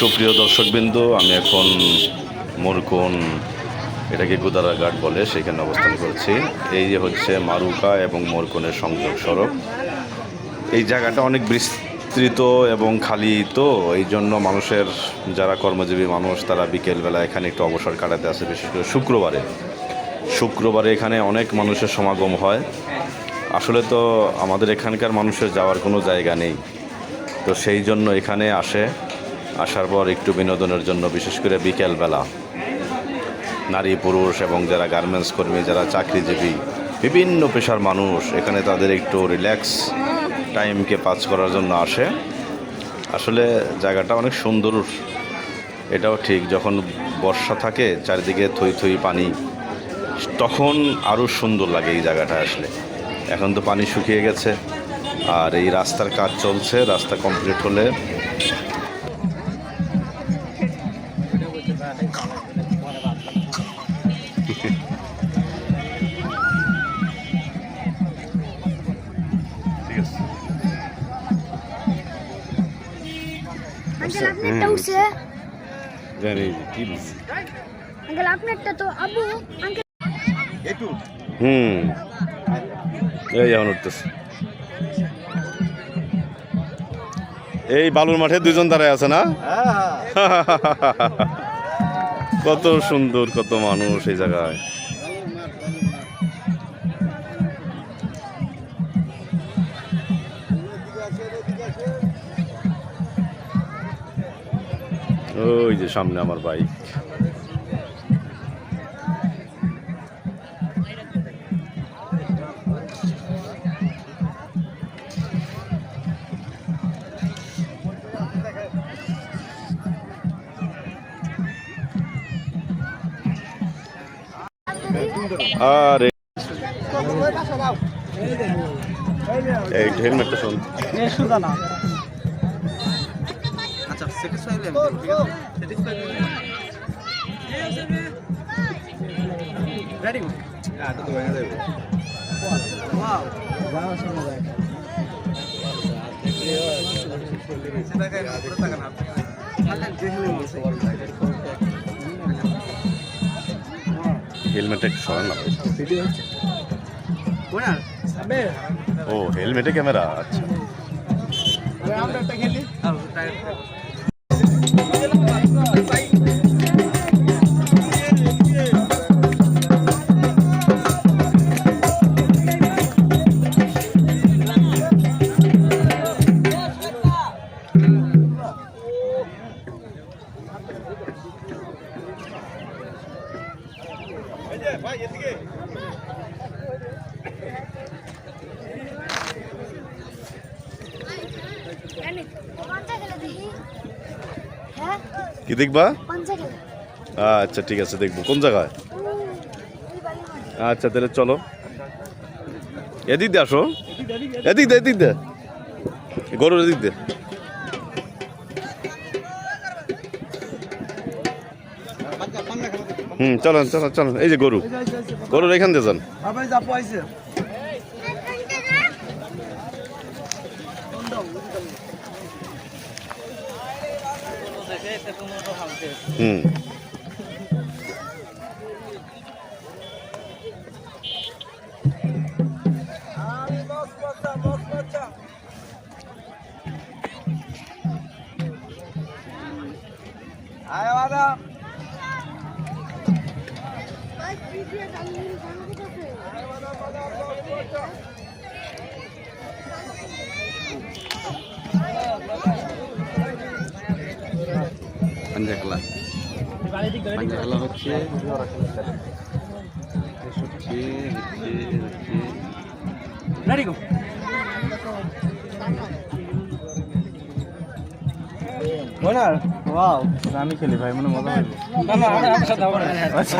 সুপ্রিয় দর্শকবৃন্দ, আমি এখন মোরকোন, এটাকে গুদারা ঘাট বলে সেখানে অবস্থান করছি। এই যে হচ্ছে মারুকা এবং মোরকোনের সংযোগ সড়ক। এই জায়গাটা অনেক বিস্তৃত এবং খালি তো, এই জন্য মানুষের, যারা কর্মজীবী মানুষ, তারা বিকেলবেলা এখানে একটু অবসর কাটাতে আসে, বিশেষ করে শুক্রবারে। শুক্রবারে এখানে অনেক মানুষের সমাগম হয়। আসলে তো আমাদের এখানকার মানুষের যাওয়ার কোনো জায়গা নেই। তো সেই জন্য এখানে আসে। আসার পর একটু বিনোদনের জন্য, বিশেষ করে বিকেলবেলা, নারী, পুরুষ এবং যারা গার্মেন্টস কর্মী, যারা চাকরিজীবী, বিভিন্ন পেশার মানুষ, এখানে তাদের একটু রিল্যাক্স টাইমকে পাস করার জন্য আসে। আসলে জায়গাটা অনেক সুন্দর। এটাও ঠিক, যখন বর্ষা থাকে, চারিদিকে থই থই পানি, তখন আরও সুন্দর লাগে এই জায়গাটা আসলে। এখন তো পানি শুকিয়ে গেছে, আর এই রাস্তার কাজ চলছে, রাস্তা কমপ্লিট হলে হুম। এই এখন উঠতেছে। এই বালুর মাঠে দুজন দাঁড়ায় আছে না? কত সুন্দর কত মানুষ এই জায়গায়। ওই যে সামনে আমার বাইক। আরে। এই হেলমেটটা শুন। আচ্ছা রেডি যাবে। ওয়াও যাওয়ার সময় দেখ সেটাকে পুরো টাকা না। আল্লাহ যেখানে বসে। হেলমেটটা একটু সরান না। ও হেলমেটে ক্যামেরা আচ্ছা। কি দেখবা? আচ্ছা ঠিক আছে, দেখব। কোন জায়গায়? আচ্ছা তাহলে চলো। এদিক দিয়ে আসো। এদিক দে এদিক দে গরুর এদিক দে হুম চলেন চলো চলো এই যে গরু। গরুর এখান দিয়ে যান। হুম। আয় বাবা। পাঞ্জাকলা। পাঞ্জাকলা হচ্ছে হচ্ছে রেডি গো ওনার ওয়াও আমি খেলি ভাই মনে মজা হবে না না আমার সাথে হবে আচ্ছা।